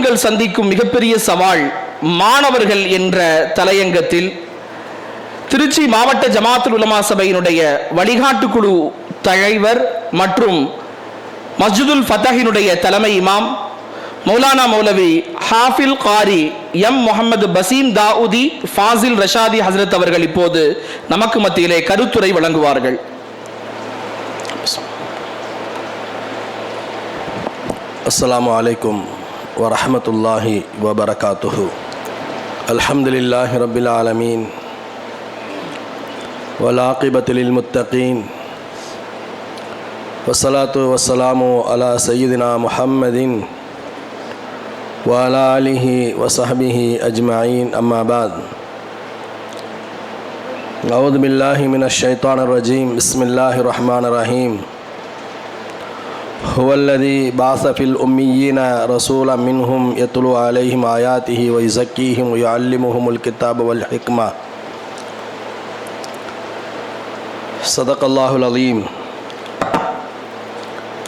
மாணவர்கள் சந்திக்கும் மிகப்பெரிய சவால் மாணவர்கள் என்ற தலையங்கத்தில் திருச்சி மாவட்ட ஜமாத்துல் உலமா சபையினுடைய வழிகாட்டுக்குழு தலைவர் மற்றும் மஸ்ஜிதுல் ஃபத்தஹினுடைய தலைமை இமாம் மௌலானா மௌலவி ஹாஃபில் காரி எம் முகமது பசீம் தாவூதி ஃபாசில் ரஷாதி ஹசரத் அவர்கள் இப்போது நமக்கு மத்தியிலே கருத்துரை வழங்குவார்கள். அஸ்லாம் வலைக்கும் ورحمة الله وبركاته. الحمد لله رب العالمين والعاقبة للمتقين والصلاة والسلام على سيدنا محمد وعلى آله وصحبه أجمعين. أما بعد أعوذ بالله من الشيطان الرجيم. بسم الله الرحمن الرحيم. هو الذي بعث في الأميين رسولا منهم يتلو عليهم آياته ويزكيهم ويعلمهم الكتاب والحكمة. صدق الله العظيم.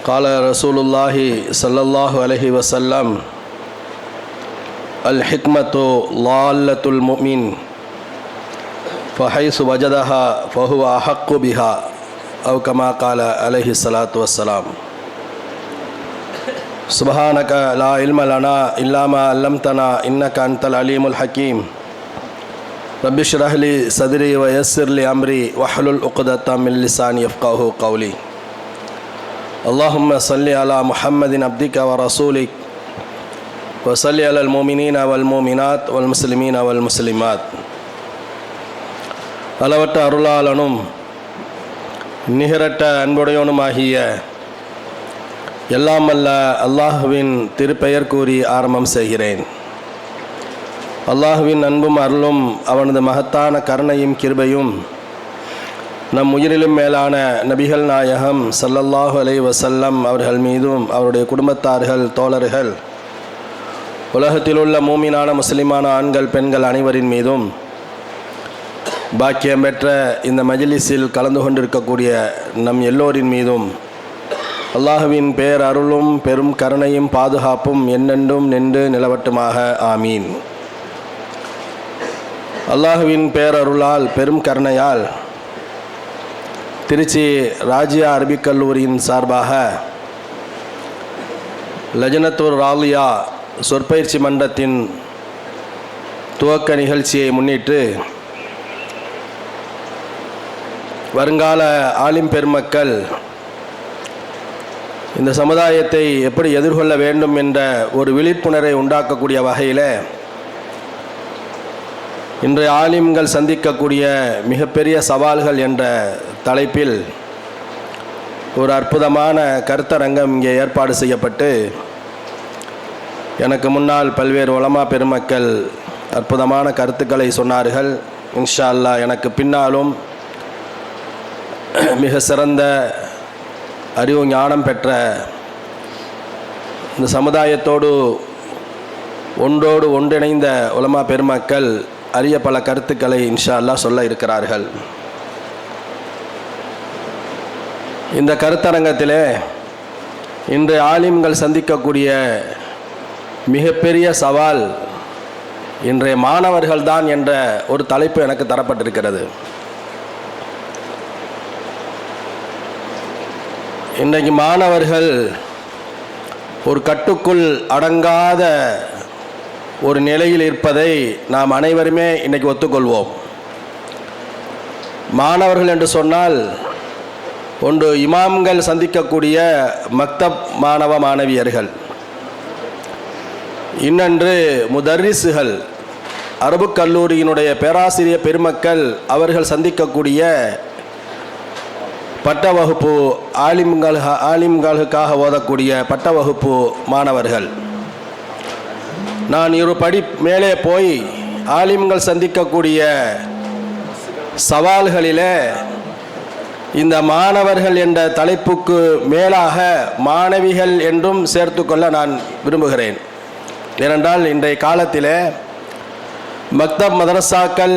قال رسول الله صلى الله عليه وسلم الحكمة ضالة المؤمن فحيث وجدها فهو أحق بها أو كما قال عليه الصلاة والسلام. سبحانك لا علم لنا إلا ما علمتنا إنك أنت العليم الحكيم رب اشرح لي صدري ويسر لي أمري واحلل عقدة من لساني يفقه قولي اللهم صل على محمد عبدك ورسولك وصل على المؤمنين والمؤمنات والمسلمين والمسلمات அளவற்ற அருளாளனும் நிகரற்ற அன்புடையவனுமாகிய எல்லாம் அல்ல அல்லாஹுவின் திருப்பெயர் கூறி ஆரம்பம் செய்கிறேன். அல்லாஹுவின் அன்பும் அருளும் அவனது மகத்தான கருணையும் கிருபையும் நம் உயிரிலும் மேலான நபிகள் நாயகம் சல்லல்லாஹு அலை வசல்லம் அவர்கள் மீதும் அவருடைய குடும்பத்தார்கள் தோழர்கள் உலகத்தில் உள்ள மூமினான முஸ்லிமான ஆண்கள் பெண்கள் அனைவரின் மீதும் பாக்கியம் பெற்ற இந்த மஜ்லிஸில் கலந்து கொண்டிருக்கக்கூடிய நம் எல்லோரின் மீதும் அல்லாஹுவின் பேர் அருளும் பெரும் கருணையும் பாதுகாப்பும் என்னென்றும் நின்று நிலவட்டுமாக. ஆமீன். அல்லாஹுவின் பேரருளால் பெரும் கருணையால் திருச்சி ராஜ்யா அரபிக் கல்லூரியின் சார்பாக லஜனத்தூர் ராலியா சொற்பயிற்சி மன்றத்தின் துவக்க நிகழ்ச்சியை முன்னிட்டு வருங்கால ஆலிம் பெருமக்கள் இந்த சமுதாயத்தை எப்படி எதிர்கொள்ள வேண்டும் என்ற ஒரு விழிப்புணர்வை உண்டாக்கக்கூடிய வகையில் இன்றைய ஆலிம்கள் சந்திக்கக்கூடிய மிகப்பெரிய சவால்கள் என்ற தலைப்பில் ஒரு அற்புதமான கருத்தரங்கம் இங்கே ஏற்பாடு செய்யப்பட்டு எனக்கு முன்னால் பல்வேறு உலமா பெருமக்கள் அற்புதமான கருத்துக்களை சொன்னார்கள். இன்ஷா அல்லாஹ் எனக்கு பின்னாலும் மிக சிறந்த அறிவு ஞானம் பெற்ற இந்த சமுதாயத்தோடு ஒன்றோடு ஒன்றிணைந்த உலமா பெருமக்கள் அரிய பல கருத்துக்களை இன்ஷா அல்லாஹ் சொல்ல இருக்கிறார்கள். இந்த கருத்தரங்கத்திலே இன்று ஆலிம்கள் சந்திக்கக்கூடிய மிகப்பெரிய சவால் இன்றைய மாணவர்கள்தான் என்ற ஒரு தலைப்பு எனக்கு தரப்பட்டிருக்கிறது. இன்றைக்கு மாணவர்கள் ஒரு கட்டுக்குள் அடங்காத ஒரு நிலையில் இருப்பதை நாம் அனைவருமே இன்றைக்கி ஒத்துக்கொள்வோம். மாணவர்கள் என்று சொன்னால் ஒன்று இமாம்கள் சந்திக்கக்கூடிய மக்தப் மாணவ மாணவியர்கள் இன்னன்று முதர்ரிசுகள் அரபு கல்லூரியினுடைய பேராசிரியர் பெருமக்கள் அவர்கள் சந்திக்கக்கூடிய பட்ட வகுப்பு ஆலிம்கள் ஆலிம்களுக்காக ஓதக்கூடிய பட்ட வகுப்பு மாணவர்கள். நான் இரு படி மேலே போய் ஆலிம்கள் சந்திக்கக்கூடிய சவால்களிலே இந்த மாணவர்கள் என்ற தலைப்புக்கு மேலாக மாணவிகள் என்றும் சேர்த்துக்கொள்ள நான் விரும்புகிறேன். ஏனென்றால் இன்றைய காலத்தில் மக்தப் மதரசாக்கள்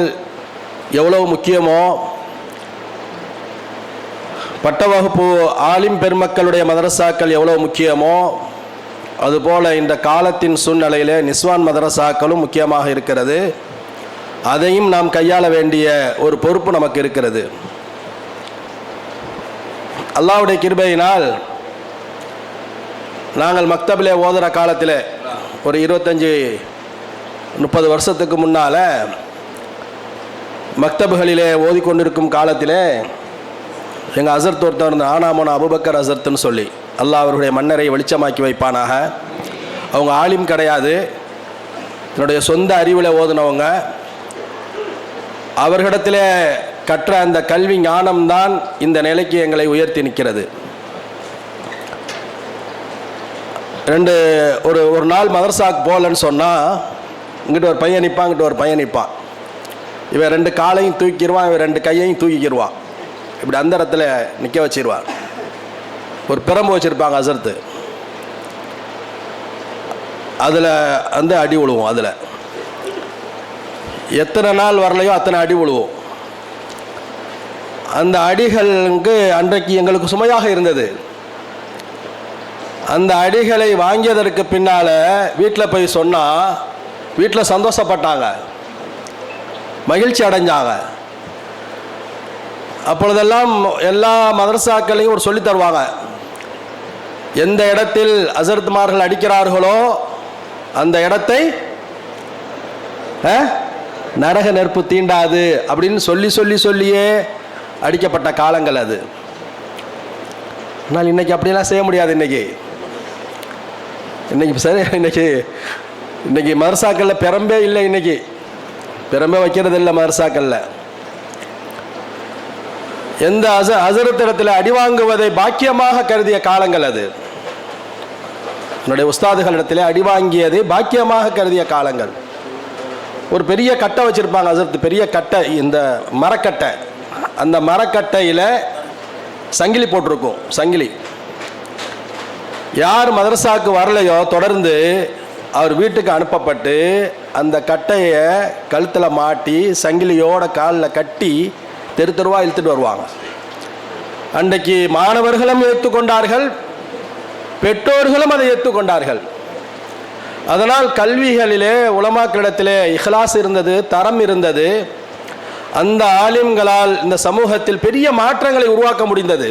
எவ்வளவு முக்கியமோ பட்ட வகுப்பு ஆலிம் பெருமக்களுடைய மதரசாக்கள் எவ்வளோ முக்கியமோ அதுபோல் இந்த காலத்தின் சூழ்நிலையில் நிஸ்வான் மதரசாக்களும் முக்கியமாக இருக்கிறது. அதையும் நாம் கையாள வேண்டிய ஒரு பொறுப்பு நமக்கு இருக்கிறது. அல்லாஹ்வுடைய கிருபையினால் நாங்கள் மக்தபிலே ஓதுகிற காலத்தில் ஒரு இருபத்தஞ்சி முப்பது வருஷத்துக்கு முன்னால் மக்தபுகளிலே ஓதிக்கொண்டிருக்கும் காலத்திலே எங்கள் அசர்த் ஒருத்தர் இருந்த ஆனாமோன அபுபக்கர் அசர்த்துன்னு சொல்லி அல்லாஹ் அவருடைய மன்னரை வெளிச்சமாக்கி வைப்பானாக. அவங்க ஆலிம் கிடையாது. என்னுடைய சொந்த அறிவில் ஓதுனவங்க. அவர்களிடத்தில் கற்ற அந்த கல்வி ஞானம்தான் இந்த நிலைக்கு எங்களை உயர்த்தி நிற்கிறது. ரெண்டு ஒரு ஒரு நாள் மதர்சாக்கு போகலன்னு சொன்னால் இங்கிட்ட ஒரு பையன் நிற்பான் இங்கிட்ட ஒரு பையன் நிற்பான் இவன் ரெண்டு காலையும் தூக்கிடுவான் இவன் ரெண்டு கையையும் தூக்கிக்கிடுவான் இப்படி அந்த இடத்துல நிற்க வச்சிருவார் ஒரு பிரம்பு வச்சுருப்பாங்க அசர்த்து. அதில் வந்து அடி விழுவோம் அதில். எத்தனை நாள் வரலையோ அத்தனை அடி விழுவோம் அந்த அடிகளுக்கு அன்றைக்கு எங்களுக்கு சுமையாக இருந்தது. அந்த அடிகளை வாங்கியதற்கு பின்னால் வீட்டில் போய் சொன்னால் வீட்டில் சந்தோஷப்பட்டாங்க. மகிழ்ச்சி அடைஞ்சாங்க. அப்பொழுதெல்லாம் எல்லா மதரசாக்களையும் ஒரு சொல்லித் தருவாங்க. எந்த இடத்தில் அசரத்மார்கள் அடிக்கிறார்களோ அந்த இடத்தை நரக நெருப்பு தீண்டாது அப்படின்னு சொல்லி சொல்லி சொல்லியே அடிக்கப்பட்ட காலங்கள் அது. ஆனால் இன்னைக்கு அப்படிலாம் செய்ய முடியாது இன்னைக்கு. இன்றைக்கி சரி இன்னைக்கு இன்னைக்கு மதரசாக்கள்ல பெரம்பே இல்லை இன்னைக்கு. பெரம்பே வைக்கிறது இல்லை எந்த அச அசரத்திடத்தில் அடி வாங்குவதை பாக்கியமாக கருதிய காலங்கள் அது. என்னுடைய உஸ்தாதுகளிடத்தில் அடி வாங்கியதை பாக்கியமாக கருதிய காலங்கள். ஒரு பெரிய கட்டை வச்சுருப்பாங்க அசரத்து பெரிய கட்டை இந்த மரக்கட்டை. அந்த மரக்கட்டையில் சங்கிலி போட்டிருக்கும் சங்கிலி. யார் மதரசாவுக்கு வரலையோ தொடர்ந்து அவர் வீட்டுக்கு அனுப்பப்பட்டு அந்த கட்டையை கழுத்தில் மாட்டி சங்கிலியோட காலில் கட்டி தெரு தெருவா இழுத்துட்டு வருவாங்க. அன்றைக்கு மாணவர்களும் ஏற்றுக்கொண்டார்கள் பெற்றோர்களும் அதை ஏற்றுக்கொண்டார்கள். அதனால் கல்விகளிலே உலமாக்களிடத்திலே இஹ்லாஸ் இருந்தது தரம் இருந்தது. அந்த ஆலிம்களால் இந்த சமூகத்தில் பெரிய மாற்றங்களை உருவாக்க முடிந்தது.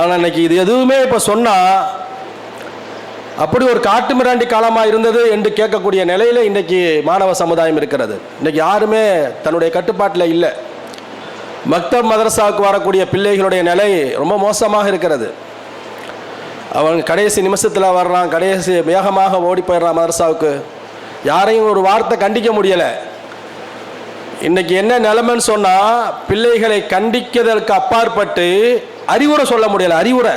ஆனால் இன்னைக்கு இது எதுவுமே இப்போ சொன்னால் அப்படி ஒரு காட்டு மிராண்டி காலமாக இருந்தது என்று கேட்கக்கூடிய நிலையில் இன்றைக்கி மாணவ சமுதாயம் இருக்கிறது. இன்றைக்கி யாருமே தன்னுடைய கட்டுப்பாட்டில் இல்லை. மக்தப் மதரசாவுக்கு வரக்கூடிய பிள்ளைகளுடைய நிலை ரொம்ப மோசமாக இருக்கிறது. அவன் கடைசி நிமிஷத்தில் வர்றான் கடைசி வேகமாக ஓடி போயிடுறான் மதரசாவுக்கு. யாரையும் ஒரு வார்த்தை கண்டிக்க முடியலை. இன்றைக்கி என்ன நிலைமைன்னு சொன்னால் பிள்ளைகளை கண்டிக்கிறதற்கு அப்பாற்பட்டு அறிவுரை சொல்ல முடியலை அறிவுரை.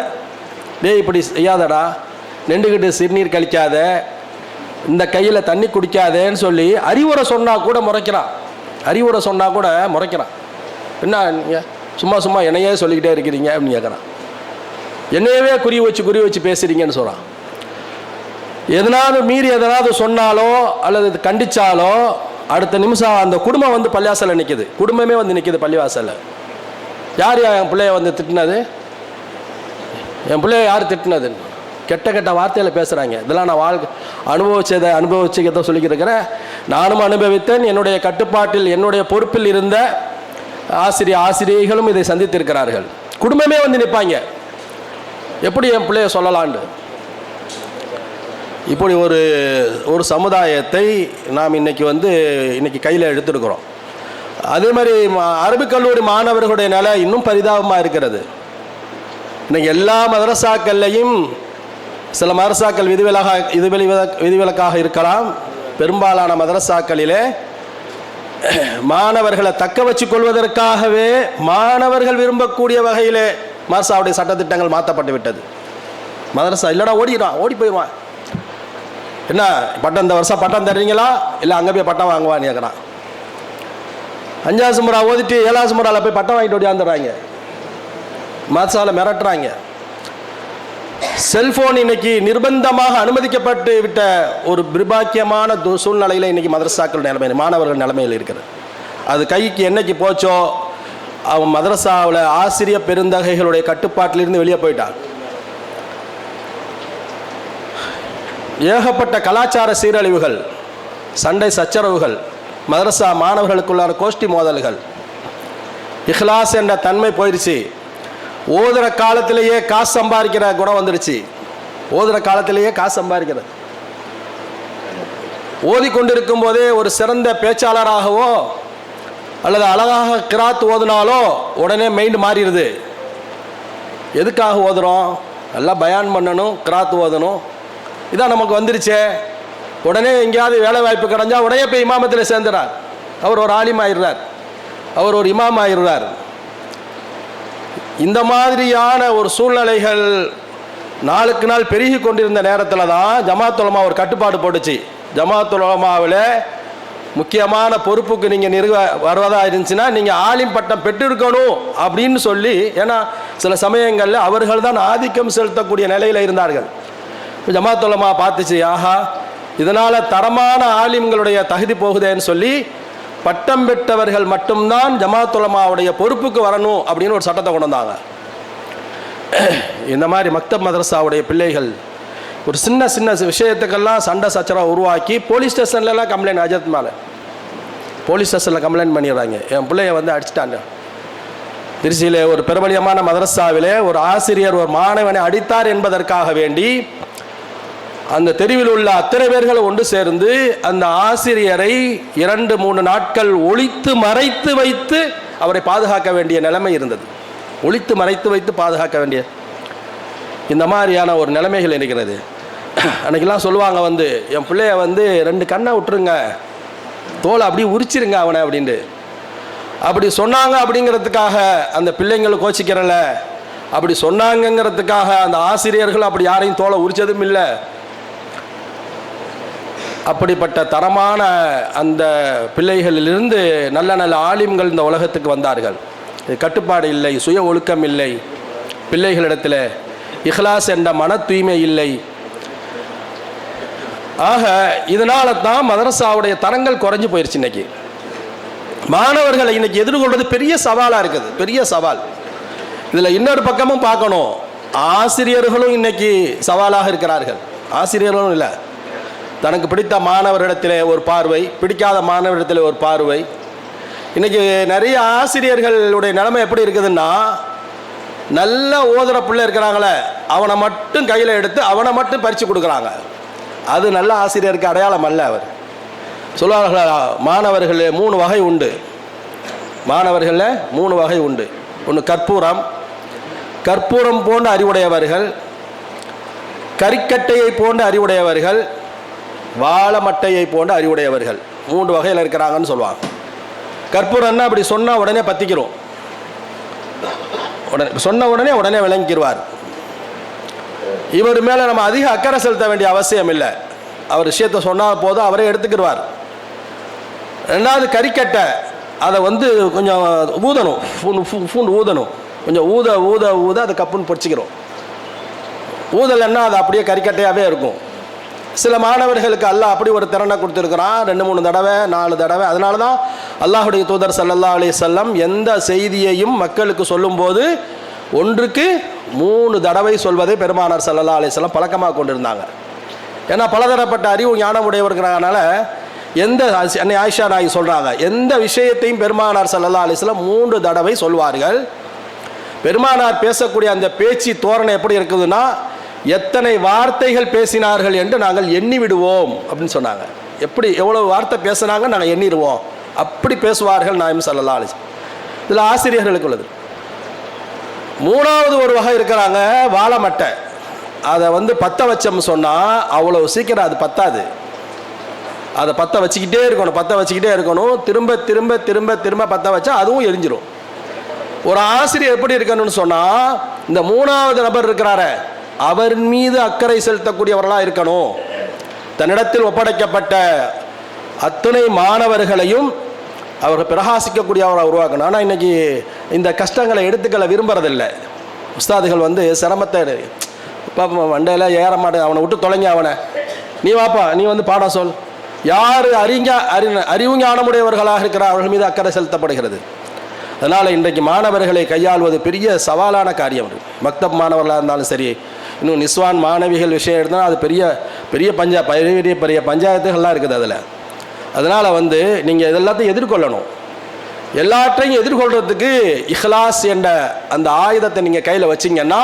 டேய் இப்படி செய்யாதடா. நின்றுக்கிட்டு சிறுநீர் கழிக்காத. இந்த கையில் தண்ணி குடிக்காதேன்னு சொல்லி அறிவுரை சொன்னால் கூட முறைக்கிறான். அறிவுரை சொன்னால் கூட முறைக்கிறான். என்ன நீங்கள் சும்மா சும்மா என்னையே சொல்லிக்கிட்டே இருக்கிறீங்க அப்படின்னு கேட்குறான் என்னையவே குறி வச்சு குறி வச்சு பேசுகிறீங்கன்னு சொல்கிறான் எதனாவது மீறி எதனாவது சொன்னாலோ அல்லது கண்டிச்சாலோ அடுத்த நிமிஷம் அந்த குடும்பம் வந்து பள்ளிவாசலில் நிற்கிது குடும்பமே வந்து நிற்கிது பள்ளிவாசலில். யார் என் பிள்ளைய வந்து திட்டினது? என் பிள்ளைய யார் திட்டினது? கெட்ட கெட்ட வார்த்தையில் பேசுகிறாங்க இதெல்லாம் நான் வாழ்க்கை அனுபவிச்சதை அனுபவிச்சதை சொல்லிக்கிருக்கிறேன் நானும் அனுபவித்தேன். என்னுடைய கட்டுப்பாட்டில் என்னுடைய பொறுப்பில் இருந்த ஆசிரியர் ஆசிரியர்களும் இதை சந்தித்திருக்கிறார்கள். குடும்பமே வந்து நிற்பாங்க. எப்படி என் பிள்ளைய சொல்லலாண்டு இப்படி ஒரு ஒரு சமுதாயத்தை நாம் இன்னைக்கு வந்து இன்றைக்கி கையில் எடுத்துருக்கிறோம். அதே மாதிரி ம- அரபிக் கல்லூரி மாணவர்களுடைய நிலை இன்னும் பரிதாபமாக இருக்கிறது. இன்றைக்கி எல்லா மதரசாக்கள்லையும் சில மதரசாக்கள் விதிவிலக விதிவிலி விதிவிலக்காக இருக்கலாம். பெரும்பாலான மதரசாக்களிலே மாணவர்களை தக்க வச்சு கொள்வதற்காகவே மாணவர்கள் விரும்பக்கூடிய வகையிலே மாசாவுடைய சட்டத்திட்டங்கள் மாற்றப்பட்டு விட்டது. மதரசா இல்லைடா ஓடிடுவான் ஓடி போயிடுவான். என்ன பட்டம் இந்த வருஷம் பட்டம் தருவீங்களா இல்லை அங்கே போய் பட்டம் வாங்குவான்னு கேட்குறான் அஞ்சாவது முறை ஓதிட்டு ஏழாவது முறையில் போய் பட்டம் வாங்கிட்டு ஓடியாந்துடுறாங்க. மதசால மிரட்டுறாங்க. செல்போன் இன்னைக்கு நிர்பந்தமாக அனுமதிக்கப்பட்டு விட்ட ஒரு பிரபாக்கியமான சூழ்நிலையில் இன்னைக்கு மதரசாக்கள் நிலைமையில் மாணவர்கள் நிலைமையில் இருக்கிறது அது கைக்கு என்னைக்கு போச்சோ அவன் மதரசாவில் ஆசிரியர் பெருந்தகைகளுடைய கட்டுப்பாட்டிலிருந்து வெளியே போயிட்டான். ஏகப்பட்ட கலாச்சார சீரழிவுகள் சண்டை சச்சரவுகள் மதரசா மாணவர்களுக்குள்ளான கோஷ்டி மோதல்கள் இஹ்லாஸ் என்ற தன்மை போயிடுச்சு ஓதுற காலத்திலேயே காசு சம்பாதிக்கிற குணம் வந்துடுச்சு. ஓதுற காலத்திலேயே காசு சம்பாதிக்கிறது. ஓதிக்கொண்டிருக்கும் போதே ஒரு சிறந்த பேச்சாளராகவோ அல்லது அழகாக கிராத் ஓதுனாலோ உடனே மைண்ட் மாறிடுது. எதுக்காக ஓதுறோம்? நல்லா பயான் பண்ணணும் கிராத் ஓதணும். இதான் நமக்கு வந்துருச்சே. உடனே எங்கேயாவது வேலை வாய்ப்பு கிடைஞ்சா உடனே போய் இமாமத்தில் சேர்ந்துறார். அவர் ஒரு ஆலிம் ஆயிடுறார். அவர் ஒரு இமாம் ஆயிடுறார். இந்த மாதிரியான ஒரு சூழ்நிலைகள் நாளுக்கு நாள் பெருகி கொண்டிருந்த நேரத்தில் தான் ஜமாத்துலமா ஒரு கட்டுப்பாடு போட்டுச்சு. ஜமாத்துலமாவில் முக்கியமான பொறுப்புக்கு நீங்கள் நிறுவ வருவதாக இருந்துச்சுன்னா நீங்கள் ஆலிம் பட்டம் பெற்றிருக்கணும் அப்படின்னு சொல்லி ஏன்னா சில சமயங்களில் அவர்கள் தான் ஆதிக்கம் செலுத்தக்கூடிய நிலையில் இருந்தார்கள். ஜமாத்துலமா பார்த்துச்சு ஆஹா இதனால் தரமான ஆலிம்களுடைய தகுதி போகுதேன்னு சொல்லி பட்டம் பெற்றவர்கள் மட்டும்தான் ஜமாத்துலமாவுடைய பொறுப்புக்கு வரணும் அப்படின்னு ஒரு சட்டத்தை கொண்டு வந்தாங்க. இந்த மாதிரி மக்தப் மதரசாவுடைய பிள்ளைகள் ஒரு சின்ன சின்ன விஷயத்துக்கெல்லாம் சண்டை சச்சரவை உருவாக்கி போலீஸ் ஸ்டேஷன்லலாம் கம்ப்ளைண்ட் அஜத் மேலே. போலீஸ் ஸ்டேஷனில் கம்ப்ளைண்ட் பண்ணிடுறாங்க. என் பிள்ளைய வந்து அடிச்சிட்டாங்க. திருச்சியிலே ஒரு பெருமளியமான மதரசாவிலே ஒரு ஆசிரியர் ஒரு மாணவனை அடித்தார் என்பதற்காக வேண்டி அந்த தெருவில் உள்ள அத்தனை பேர்கள் ஒன்று சேர்ந்து அந்த ஆசிரியரை இரண்டு மூணு நாட்கள் ஒழித்து மறைத்து வைத்து அவரை பாதுகாக்க வேண்டிய நிலைமை இருந்தது. ஒழித்து மறைத்து வைத்து பாதுகாக்க வேண்டிய இந்த மாதிரியான ஒரு நிலைமைகள் இருக்கிறது. அன்றைக்கெல்லாம் சொல்லுவாங்க வந்து என் பிள்ளைய வந்து ரெண்டு கண்ணை விட்டுருங்க. தோலை அப்படியே உரிச்சிருங்க அவனை அப்படின்ட்டு. அப்படி சொன்னாங்க அப்படிங்கிறதுக்காக அந்த பிள்ளைங்களை கோச்சிக்கிறல. அப்படி சொன்னாங்கங்கிறதுக்காக அந்த ஆசிரியர்கள் அப்படி யாரையும் தோலை உரிச்சதும் இல்லை. அப்படிப்பட்ட தரமான அந்த பிள்ளைகளிலிருந்து நல்ல நல்ல ஆலிம்கள் இந்த உலகத்துக்கு வந்தார்கள். கட்டுப்பாடு இல்லை சுய ஒழுக்கம் இல்லை. பிள்ளைகளிடத்தில் இஹ்லாஸ் என்ற மன தூய்மை இல்லை. ஆக இதனால தான் மதரசாவுடைய தரங்கள் குறைஞ்சு போயிடுச்சு இன்னைக்கு. மாணவர்களை இன்னைக்கு எதிர்கொள்வது பெரிய சவாலாக இருக்குது பெரிய சவால். இதில் இன்னொரு பக்கமும் பார்க்கணும். ஆசிரியர்களும் இன்னைக்கு சவாலாக இருக்கிறார்கள். ஆசிரியர்களும் இல்லை. தனக்கு பிடித்த மாணவரிடத்திலே ஒரு பார்வை பிடிக்காத மாணவரிடத்தில் ஒரு பார்வை. இன்றைக்கி நிறைய ஆசிரியர்களுடைய நிலைமை எப்படி இருக்குதுன்னா நல்ல ஓதுற பிள்ளை இருக்கிறாங்களே அவனை மட்டும் கையில் எடுத்து அவனை மட்டும் பறித்து கொடுக்குறாங்க. அது நல்ல ஆசிரியருக்கு அடையாளம் அல்ல அவர். சொல்லுவார்கள் மாணவர்களில் மூணு வகை உண்டு. மாணவர்களில் மூணு வகை உண்டு. ஒன்று கற்பூரம். கற்பூரம் போன்ற அறிவுடையவர்கள் கறிக்கட்டையை போன்ற அறிவுடையவர்கள் வாழமட்டையை போன்ற அறிவுடையவர்கள். மூன்று வகையில் இருக்கிறாங்கன்னு சொல்லுவாங்க. கற்பூரன்னா அப்படி சொன்னால் உடனே பற்றிக்கிறோம் உடனே சொன்ன உடனே உடனே விளங்கிடுவார் இவர் மேலே நம்ம அதிக அக்கறை செலுத்த வேண்டிய அவசியம் இல்லை. அவர் விஷயத்தை சொன்னால் போதும் அவரே எடுத்துக்கிடுவார் ரெண்டாவது கறிக்கட்டை. அதை வந்து கொஞ்சம் ஊதணும். பூண்டு ஊதணும். கொஞ்சம் ஊத ஊத ஊத அதை கப்புன்னு பொடிச்சிக்கிறோம் ஊதலைன்னா அது அப்படியே கறிக்கட்டையாகவே இருக்கும். சில மாணவர்களுக்கு அல்லாஹ் அப்படி ஒரு திறனை கொடுத்துருக்குறான். ரெண்டு மூணு தடவை நாலு தடவை. அதனால தான் அல்லாஹுடைய தூதர் சல்லல்லா அலி செல்லம் எந்த செய்தியையும் மக்களுக்கு சொல்லும்போது ஒன்றுக்கு மூணு தடவை சொல்வதை பெருமானார் சல்லல்லா அலி செல்லம் பழக்கமாக கொண்டிருந்தாங்க. ஏன்னா பலதரப்பட்ட அறிவு ஞானம் உடையவர்கிறனால எந்த அன்னை ஆயிஷா நாய் சொல்கிறாங்க எந்த விஷயத்தையும் பெருமானார் சல்லல்லா அலைஹி மூன்று தடவை சொல்வார்கள். பெருமானார் பேசக்கூடிய அந்த பேச்சு தோரணை எப்படி இருக்குதுன்னா எத்தனை வார்த்தைகள் பேசினார்கள் என்று நாங்கள் எண்ணி விடுவோம் அப்படின்னு சொன்னாங்க. எப்படி எவ்வளவு வார்த்தை பேசுனாங்க நாங்கள் எண்ணிடுவோம். அப்படி பேசுவார்கள் நாயம் சல்லல்லா அலிஸ் இதில் ஆசிரியர்களுக்கு உள்ளது. மூணாவது ஒரு வகை இருக்கிறாங்க வாழைமட்டை அதை வந்து பற்ற வச்சோம்னு சொன்னால் அவ்வளோ சீக்கிரம் அது பத்தாது. அதை பற்ற வச்சுக்கிட்டே இருக்கணும் பற்ற வச்சுக்கிட்டே இருக்கணும். திரும்ப திரும்ப திரும்ப திரும்ப பற்ற வச்சா அதுவும் எரிஞ்சிடும் ஒரு ஆசிரியர் எப்படி இருக்கணும்னு சொன்னால் இந்த மூணாவது நபர் இருக்கிறாரே அவர் மீது அக்கறை செலுத்தக்கூடியவர்களாக இருக்கணும். தன்னிடத்தில் ஒப்படைக்கப்பட்ட அத்துணை மாணவர்களையும் அவர்கள் பிரகாசிக்கக்கூடியவராக உருவாக்கணும். ஆனால் இன்றைக்கி இந்த கஷ்டங்களை எடுத்துக்கல விரும்புகிறதில்ல உஸ்தாதுகள் வந்து சிரமத்தை பாப்பா மண்டையில் ஏற மாட்டேன். அவனை விட்டு தொலைங்க அவனை. நீ வாப்பா நீ வந்து பாடம் சொல். யார் அறிஞ அறி அறிவு ஞானமுடையவர்களாக இருக்கிறார்கள் மீது அக்கறை செலுத்தப்படுகிறது. அதனால் இன்றைக்கு மாணவர்களை கையாள்வது பெரிய சவாலான காரியம். மக்தப் மாணவர்களாக இருந்தாலும் சரி இன்னும் நிஸ்வான் மாணவிகள் விஷயம் எடுத்தால் அது பெரிய பெரிய பஞ்சா பெரிய பெரிய பஞ்சாயத்துகள்லாம் இருக்குது அதில். அதனால் வந்து நீங்கள் இதெல்லாத்தையும் எதிர்கொள்ளணும். எல்லாற்றையும் எதிர்கொள்கிறதுக்கு இஹ்லாஸ் என்ற அந்த ஆயுதத்தை நீங்கள் கையில் வச்சிங்கன்னா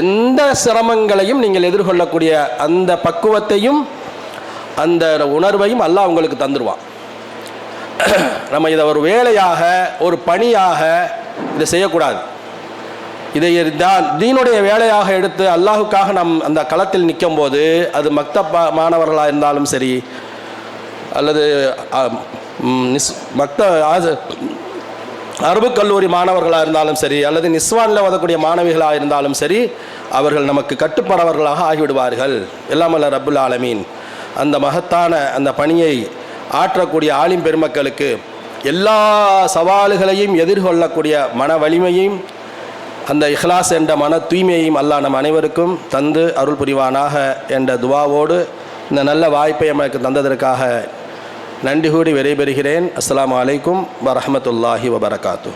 எந்த சிரமங்களையும் நீங்கள் எதிர்கொள்ளக்கூடிய அந்த பக்குவத்தையும் அந்த உணர்வையும் அல்லாஹ் உங்களுக்கு தந்துடுவான் நம்ம இதை ஒரு வேலையாக ஒரு பணியாக இதை செய்யக்கூடாது. இதை தான் தீனுடைய வேலையாக எடுத்து அல்லாஹுக்காக நம் அந்த களத்தில் நிற்கும் போது அது மக்த மாணவர்களாக இருந்தாலும் சரி அல்லது நிஸ் மக்த ஆச- அரபு கல்லூரி மாணவர்களாக இருந்தாலும் சரி அல்லது நிஸ்வானில் ஓதக்கூடிய மாணவிகளாக இருந்தாலும் சரி அவர்கள் நமக்கு கட்டுப்படவர்களாக ஆகிவிடுவார்கள். எல்லாமல்ல ரப்புல் ஆலமீன். அந்த மகத்தான அந்த பணியை ஆற்றக்கூடிய ஆலிம் பெருமக்களுக்கு எல்லா சவால்களையும் எதிர்கொள்ளக்கூடிய மன வலிமையும் அந்த இஹ்லாஸ் என்ற மன தூய்மையையும் அல்லாஹ் நம் அனைவருக்கும் தந்து அருள் புரிவானாக என்ற துவாவோடு இந்த நல்ல வாய்ப்பை எனக்கு தந்ததற்காக நன்றி கூடி விடைபெறுகிறேன். அஸ்லாம் அலைக்கும் வரமத்துல்லாஹி வபரகாத்து